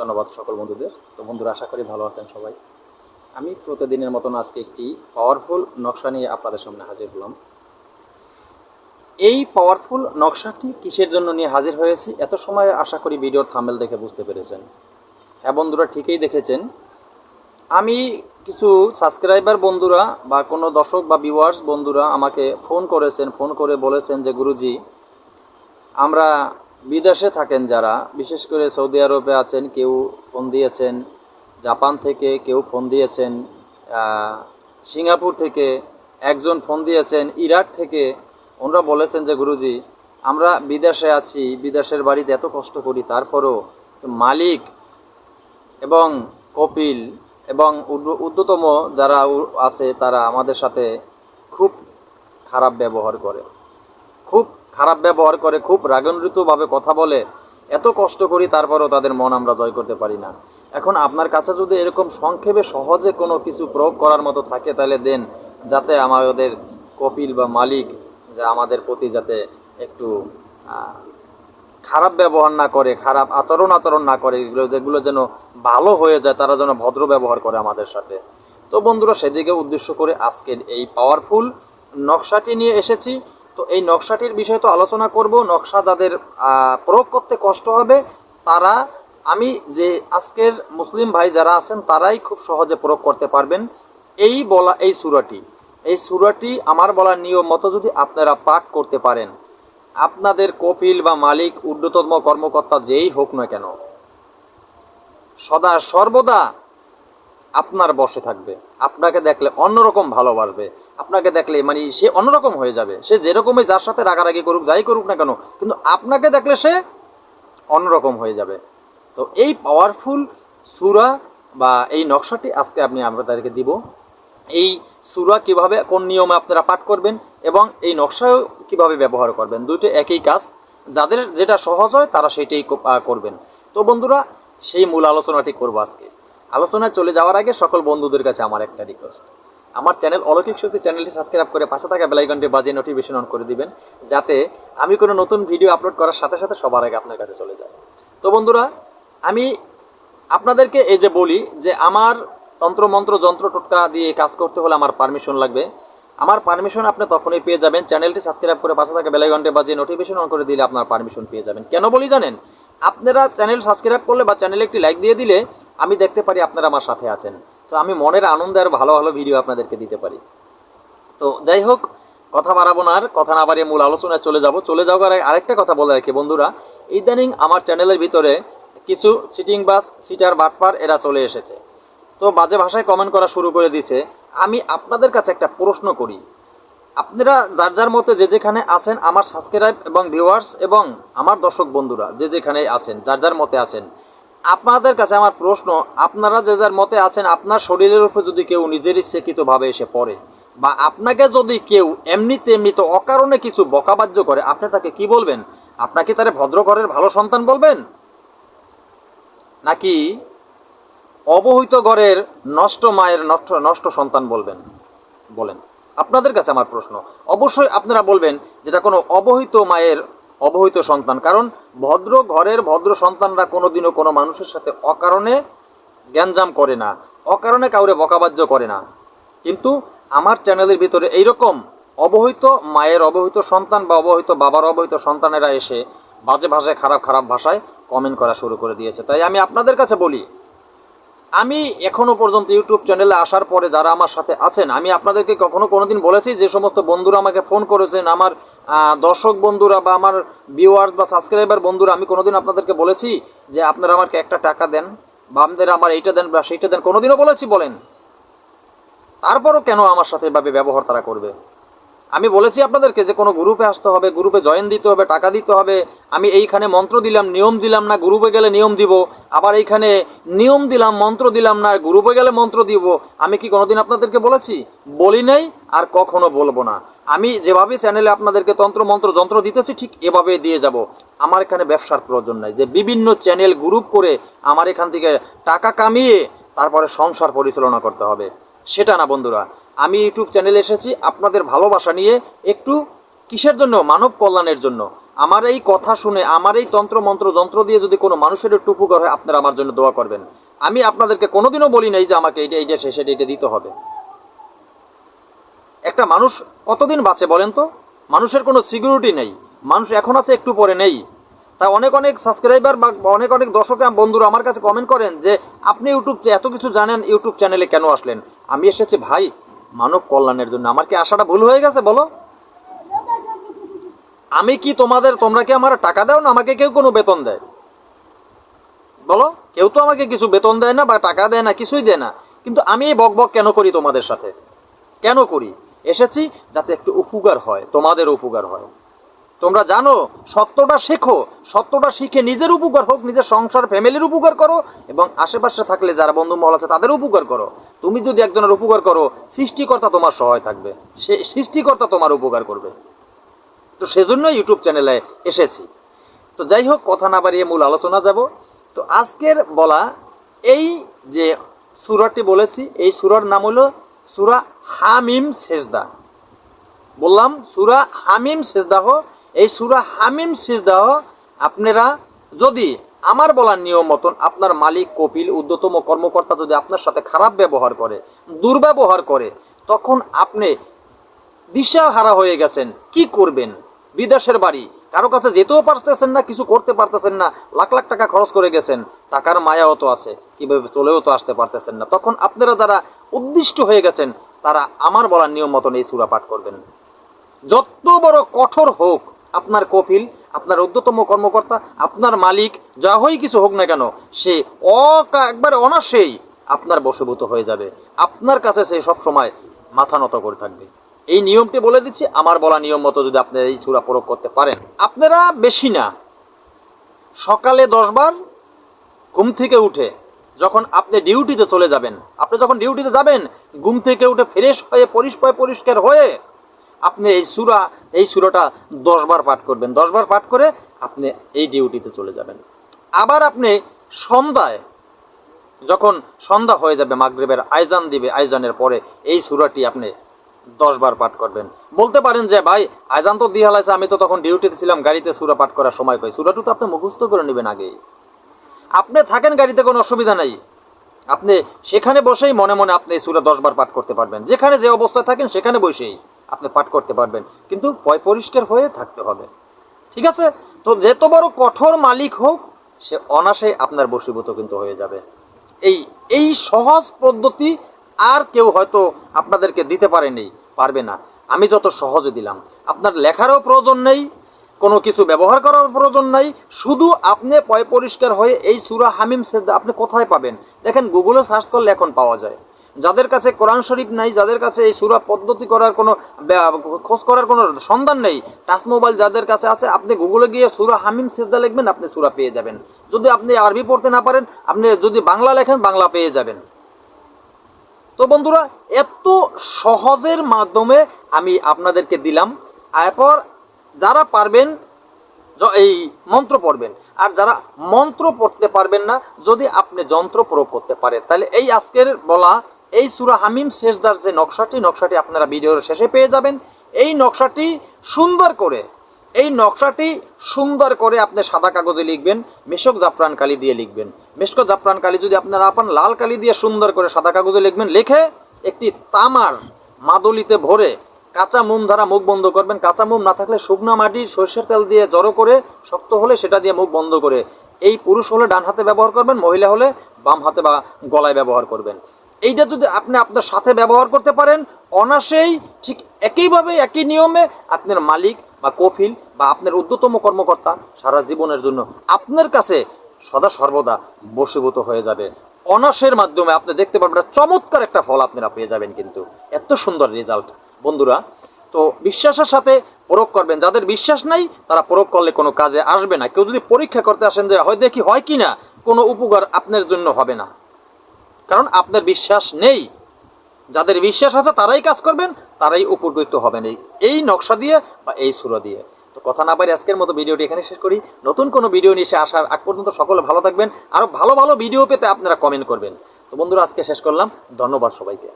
ধন্যবাদ সকল বন্ধুদের। তো বন্ধুরা, আশা করি ভালো আছেন সবাই। আমি প্রতিদিনের মতন আজকে একটি পাওয়ারফুল নকশা নিয়ে আপনাদের সামনে হাজির হলাম। এই পাওয়ারফুল নকশাটি কিসের জন্য নিয়ে হাজির হয়েছি? এত সময় আশা করি ভিডিওর থামেল দেখে বুঝতে পেরেছেন। হ্যাঁ বন্ধুরা, ঠিকই দেখেছেন। আমি কিছু সাবস্ক্রাইবার বন্ধুরা বা কোনো দর্শক বা ভিউয়ার্স বন্ধুরা আমাকে ফোন করেছেন ফোন করে বলেছেন যে, গুরুজি, আমরা বিদেশে থাকেন যারা, বিশেষ করে সৌদি আরবে আছেন, কেউ ফোন দিয়েছেন, জাপান থেকে কেউ ফোন দিয়েছেন সিঙ্গাপুর থেকে একজন ফোন দিয়েছেন, ইরাক থেকে ওনারা বলেছেন যে, গুরুজি, আমরা বিদেশে আছি, বিদেশের বাড়িতে এত কষ্ট করি, তারপরও মালিক এবং কপিল এবং ঊর্ধ্বতম যারা আছে, তারা আমাদের সাথে খুব খারাপ ব্যবহার করে। খারাপ ব্যবহার করে, খুব রাগান্বিতভাবে কথা বলে, এত কষ্ট করি তারপরও তাদের মন আমরা জয় করতে পারি না। এখন আপনার কাছে যদি এরকম সংক্ষেপে সহজে কোনো কিছু প্রয়োগ করার মতো থাকে, তাহলে দেন, যাতে আমাদের কপিল বা মালিক যে আমাদের প্রতি যাতে একটু খারাপ ব্যবহার না করে, খারাপ আচরণ আচরণ না করে, এগুলো যেগুলো যেন ভালো হয়ে যায়, তারা যেন ভদ্র ব্যবহার করে আমাদের সাথে। তো বন্ধুরা, সেদিকে উদ্দেশ্য করে আজকের এই পাওয়ারফুল নকশাটি নিয়ে এসেছি। তো এই নকশাটির বিষয়ে তো আলোচনা করব। নকশা যাদের প্রয়োগ করতে কষ্ট হবে, তারা, আমি যে আজকের মুসলিম ভাই যারা আছেন, তারাই খুব সহজে প্রয়োগ করতে পারবেন। এই বলা, এই সুরাটি এই সুরাটি আমার বলার নিয়ম মতো যদি আপনারা পাঠ করতে পারেন, আপনাদের কপিল বা মালিক, ঊর্ধ্বতম কর্মকর্তা যেই হোক না কেন, সদা সর্বদা আপনার বসে থাকবে। আপনাকে দেখলে অন্যরকম ভালোবাসবে। আপনাকে দেখলে মানে সে অন্যরকম হয়ে যাবে। সে যেরকমই যার সাথে রাগারাগি করুক, যাই করুক না কেন, কিন্তু আপনাকে দেখলে সে অন্যরকম হয়ে যাবে। তো এই পাওয়ারফুল সুরা বা এই নকশাটি আজকে আপনি আপনাদেরকে দিব। এই সুরা কীভাবে, কোন নিয়মে আপনারা পাঠ করবেন এবং এই নকশাও কীভাবে ব্যবহার করবেন, দুইটা একই কাজ। যাদের যেটা সহজ হয়, তারা সেটাই করবেন। তো বন্ধুরা, সেই মূল আলোচনাটি করব আজকে। আলোচনায় চলে যাওয়ার আগে সকল বন্ধুদের কাছে আমার একটা রিকোয়েস্ট আমার চ্যানেল অলৌকিক শক্তি চ্যানেলটি সাবস্ক্রাইব করে পাশে থাকা বেলাইকনটি বাজিয়ে নোটিফিকেশন অন করে দিবেন, যাতে আমি কোনো নতুন ভিডিও আপলোড করার সাথে সাথে সবার আগে আপনার কাছে চলে যায়। তো বন্ধুরা, আমি আপনাদেরকে এই যে বলি যে আমার তন্ত্রমন্ত্র যন্ত্র, টোটকা দিয়ে কাজ করতে হলে আমার পারমিশন লাগবে। আমার পারমিশন আপনি তখনই পেয়ে যাবেন। চ্যানেলটি সাবস্ক্রাইব করে পাশে থাকা বেলাইকনটি বাজিয়ে নোটিফিকেশন অন করে দিলে আপনার পারমিশন পেয়ে যাবেন। কেন বলি জানেন? আপনারা চ্যানেল সাবস্ক্রাইব করলে বা চ্যানেলে একটি লাইক দিয়ে দিলে আমি দেখতে পারি আপনারা আমার সাথে আছেন। তো আমি মনের আনন্দে আর ভালো ভালো ভিডিও আপনাদেরকে দিতে পারি। তো যাই হোক, কথা বাড়াবো না আর, কথা না বাড়িয়ে মূল আলোচনায় চলে যাব। চলে যাওয়ার আরেকটা কথা বলে রাখি বন্ধুরা, ইদানিং আমার চ্যানেলের ভিতরে কিছু সিটিং বাস সিটার বাটপার এরা চলে এসেছে। তো বাজে ভাষায় কমেন্ট করা শুরু করে দিয়েছে। আমি আপনাদের কাছে একটা প্রশ্ন করি। আপনারা যার যার মতে যে যেখানে আছেন, আমার সাবস্ক্রাইব এবং ভিউয়ার্স এবং আমার দর্শক বন্ধুরা যে যেখানে আছেন, যার যার মতে আছেন, আপনাদের কাছে আমার প্রশ্ন, আপনারা যে যার মতে আছেন, আপনার শরীরের উপর যদি কেউ নিজের ইচ্ছাকৃতভাবে এসে পড়ে বা আপনাকে যদি কেউ এমনিতে এমনিতে অকারণে কিছু বকাবাজ্য করে, আপনি তাকে কি বলবেন? আপনাকে তারে ভদ্র ঘরের ভালো সন্তান বলবেন? নাকি অবহিত ঘরের নষ্ট মায়ের নষ্ট নষ্ট সন্তান বলবেন? বলেন। আপনাদের কাছে আমার প্রশ্ন। অবশ্যই আপনারা বলবেন যেটা কোনো অবহিত মায়ের অবহিত সন্তান। কারণ ভদ্র ঘরের ভদ্র সন্তানরা কোনোদিনও কোনো মানুষের সাথে অকারণে জ্ঞানজাম করে না, অকারণে কাউরে বকাবাজ্য করে না। কিন্তু আমার চ্যানেলের ভিতরে এইরকম অবহিত মায়ের অবহিত সন্তান বা অবহিত বাবার অবহিত সন্তানেরা এসে বাজে ভাষায়, খারাপ খারাপ ভাষায় কমেন্ট করা শুরু করে দিয়েছে। তাই আমি আপনাদের কাছে বলি আমি এখনও পর্যন্ত ইউটিউব চ্যানেলে আসার পরে যারা আমার সাথে আছেন, আমি আপনাদেরকে কখনো কোনোদিন বলেছি যে সমস্ত বন্ধুরা আমাকে ফোন করেছেন, আমার দর্শক বন্ধুরা বা আমার ভিউয়ার্স বা সাবস্ক্রাইবার বন্ধুরা, আমি কোনোদিন আপনাদেরকে বলেছি যে আপনারা আমাকে একটা টাকা দেন বা আমাদের আমার এইটা দেন বা সেইটা দেন, কোনোদিনও বলেছি বলেন। তারপরও কেন আমার সাথে এভাবে ব্যবহার তারা করবে? আমি বলেছি আপনাদেরকে যে কোনো গ্রুপে আসতে হবে, গ্রুপে জয়েন দিতে হবে, টাকা দিতে হবে। আমি এইখানে মন্ত্র দিলাম, নিয়ম দিলাম না, গ্রুপে গেলে নিয়ম দিব। আবার এইখানে নিয়ম দিলাম, মন্ত্র দিলাম না, গ্রুপে গেলে মন্ত্র দিব। আমি কি কোনোদিন আপনাদেরকে বলেছি? বলি নাই আর কখনো বলব না। আমি যেভাবে চ্যানেলে আপনাদেরকে তন্ত্র, মন্ত্র, যন্ত্র দিতেছি, ঠিক এভাবে দিয়ে যাব। আমার এখানে ব্যবসার প্রয়োজন নাই। যে বিভিন্ন চ্যানেল গ্রুপ করে আমার এখান থেকে টাকা কামিয়ে তারপরে সংসার পরিচালনা করতে হবে। সেটা না বন্ধুরা। আমি ইউটিউব চ্যানেলে এসেছি আপনাদের ভালোবাসা নিয়ে একটু কিসের জন্য? মানব কল্যাণের জন্য। আমার এই কথা শুনে, আমার এই তন্ত্র মন্ত্র যন্ত্র দিয়ে যদি কোনো মানুষের একটু উপকার হয়, আপনারা আমার জন্য দোয়া করবেন। আমি আপনাদেরকে কোনোদিনও বলি নাই যে আমাকে এইটা এইটা শেষে এটা দিতে হবে। একটা মানুষ কতদিন বাঁচে বলেন তো? মানুষের কোনো সিকিউরিটি নেই। মানুষ এখন আছে, একটু পরে নেই। তাই অনেক অনেক সাবস্ক্রাইবার বা অনেক অনেক দর্শক বন্ধুরা আমার কাছে কমেন্ট করেন যে, আপনি ইউটিউব এত কিছু জানেন, ইউটিউব চ্যানেলে কেন আসলেন? আমি এসেছি ভাই মানব কল্যাণের জন্য। আমার কি আশাটা ভুল হয়ে গেছে, বলো? আমি কি তোমাদের, তোমরা কি আমার টাকা দাও না আমাকে কেউ কোনো বেতন দেয়? বলো? কেউ তো আমাকে কিছু বেতন দেয় না বা টাকা দেয় না, কিছুই দেয় না। কিন্তু আমি এই বক বক কেন করি তোমাদের সাথে? কেন করি? এসেছি যাতে একটু উপকার হয়, তোমাদের উপকার হয়। তোমরা জানো, সত্যটা শেখো, সত্যটা শিখে নিজের উপকার হোক, নিজের সংসার, ফ্যামিলির উপকার করো এবং আশেপাশে থাকলে যারা বন্ধু মহল আছে তাদের উপকার করো। তুমি যদি একজনের উপকার করো, সৃষ্টিকর্তা তোমার সহায় থাকবে। সে, সৃষ্টিকর্তা তোমার উপকার করবে। তো সেজন্য ইউটিউব চ্যানেলে এসেছি। তো যাই হোক, কথা না বাড়িয়ে মূল আলোচনা যাব। তো আজকের বলা এই যে সুরাটি বলেছি, এই সুরার নাম হলো সুরা হামিম সেজদা। বললাম, সুরা হামিম সেজদাহ এই সুরা হামিম সেজদাহ আপনারা যদি আমার বলার নিয়ম মতন আপনার মালিক, কপিল ঊর্ধ্বতম কর্মকর্তা যদি আপনার সাথে খারাপ ব্যবহার করে, দুর্ব্যবহার করে, তখন আপনি দিশাহারা হয়ে গেছেন। কি করবেন? বিদেশের বাড়ি। কারও কাছে যেতেও পারতেছেন না, কিছু করতে পারতেছেন না, লাখ লাখ টাকা খরচ করে গেছেন, টাকার মায়াও তো আছে, কীভাবে চলেও তো আসতে পারতেছেন না। তখন আপনারা যারা উদ্দিষ্ট হয়ে গেছেন, তারা আমার বলার নিয়ম মতন এই সুরা পাঠ করবেন। যত বড় কঠোর হোক আপনার কপিল আপনার ঊর্ধ্বতম কর্মকর্তা, আপনার মালিক, যা হই কিছু হোক না কেন, সে অকা একবার অনাসেই আপনার বশীভূত হয়ে যাবে। আপনার কাছে সে সব সময় মাথা নত করে থাকবে। এই নিয়মটি বলে দিচ্ছি, আমার বলা নিয়ম মতো যদি আপনি এই চূড়া প্রয়োগ করতে পারেন। আপনারা বেশি না, সকালে দশবার ঘুম থেকে উঠে যখন আপনি ডিউটিতে চলে যাবেন, আপনি যখন ডিউটিতে যাবেন, ঘুম থেকে উঠে ফ্রেশ হয়ে পরিষ্কার পরিষ্কার হয়ে আপনি এই সুরা, এই সুরাটা দশবার পাঠ করবেন। দশবার পাঠ করে আপনি এই ডিউটিতে চলে যাবেন। আবার আপনি সন্ধ্যায় যখন সন্ধ্যা হয়ে যাবে, মাগরিবের আইজান দিবে, আইজানের পরে এই সুরাটি আপনি দশবার পাঠ করবেন। বলতে পারেন যে, ভাই, আইজান তো দিয়ে হালাইছে, আমি তো তখন ডিউটিতে ছিলাম, গাড়িতে সুরা পাঠ করার সময় পাই সুরাটু তো আপনি মুখস্থ করে নেবেন আগেই। আপনি থাকেন গাড়িতে, কোনো অসুবিধা নাই। আপনি সেখানে বসেই মনে মনে আপনি এই সুরা দশবার পাঠ করতে পারবেন। যেখানে যে অবস্থায় থাকেন, সেখানে বসেই। আপনি পাঠ করতে পারবেন। কিন্তু পয় পরিষ্কার হয়ে থাকতে হবে। ঠিক আছে? তো যত বড় কঠোর মালিক হোক, সে অনাসে আপনার বশীভূত কিন্তু হয়ে যাবে। এই এই সহজ পদ্ধতি আর কেউ হয়তো আপনাদেরকে দিতে পারেনি, পারবে না। আমি যত সহজে দিলাম। আপনার লেখারও প্রয়োজন নেই, কোনো কিছু ব্যবহার করার প্রয়োজন নাই। শুধু আপনি পয় পরিষ্কার হয়ে এই সুরা হামিম সেজদা আপনি কোথায় পাবেন? দেখেন গুগলে সার্চ করলে এখন পাওয়া যায়। যাদের কাছে কোরআন শরীফ নাই, যাদের কাছে এই সুরা পদ্ধতি করার কোনো খোঁজ করার কোনো সন্ধান নেই, টাচ মোবাইল যাদের কাছে আছে, আপনি গুগলে গিয়ে সুরা হামিম সেজদা লিখবেন, আপনি সুরা পেয়ে যাবেন। যদি আপনি আরবি পড়তে না পারেন, আপনি যদি বাংলা লেখেন, বাংলা পেয়ে যাবেন। তো বন্ধুরা, এত সহজের মাধ্যমে আমি আপনাদেরকে দিলাম। এরপর যারা পারবেন এই মন্ত্র পড়বেন। আর যারা মন্ত্র পড়তে পারবেন না, যদি আপনি যন্ত্র প্রয়োগ করতে পারেন, তাহলে এই আজকের বলা এই সুরা হামিম শেষদার যে নকশাটি নকশাটি আপনারা ভিডিওর শেষে পেয়ে যাবেন। এই নকশাটি সুন্দর করে, এই নকশাটি সুন্দর করে আপনি সাদা কাগজে লিখবেন, মেশক জাফরান কালি দিয়ে লিখবেন। মেশক জাফরান কালি যদি আপনারা আপনার লাল কালি দিয়ে সুন্দর করে সাদা কাগজে লিখবেন, লিখে একটি তামার মাদলিতে ভরে কাঁচা মোম দ্বারা মুখ বন্ধ করবেন। কাঁচা মোম না থাকলে শুকনো মাটি সর্ষের তেল দিয়ে জড়ো করে শক্ত হলে সেটা দিয়ে মুখ বন্ধ করে। এই পুরুষ হলে ডান হাতে ব্যবহার করবেন, মহিলা হলে বাম হাতে বা গলায় ব্যবহার করবেন। এইটা যদি আপনি আপনার সাথে ব্যবহার করতে পারেন অনাসেই ঠিক একইভাবে একই নিয়মে আপনার মালিক বা কফিল বা আপনার ঊর্ধ্বতম কর্মকর্তা সারা জীবনের জন্য আপনার কাছে সদা সর্বদা বশীভূত হয়ে যাবে। অনাসের মাধ্যমে আপনি দেখতে পারবেন চমৎকার একটা ফল আপনারা পেয়ে যাবেন কিন্তু। এত সুন্দর রেজাল্ট বন্ধুরা, তো বিশ্বাসের সাথে প্রয়োগ করবেন। যাদের বিশ্বাস নাই, তারা প্রয়োগ করলে কোনো কাজে আসবে না। কেউ যদি পরীক্ষা করতে আসেন যে, হয় দেখি হয় কি না কোনো উপকার আপনার জন্য হবে না। কারণ আপনার বিশ্বাস নেই। যাদের বিশ্বাস আছে তারাই কাজ করবেন, তারাই উপকৃত হবেন এই এই নকশা দিয়ে বা এই সুরা দিয়ে। তো কথা না পারি আজকের মতো ভিডিওটি এখানে শেষ করি। নতুন কোনো ভিডিও নিয়ে এসে আসার আগ পর্যন্ত সকলে ভালো থাকবেন। আরও ভালো ভালো ভিডিও পেতে আপনারা কমেন্ট করবেন। তো বন্ধুরা, আজকে শেষ করলাম। ধন্যবাদ সবাইকে।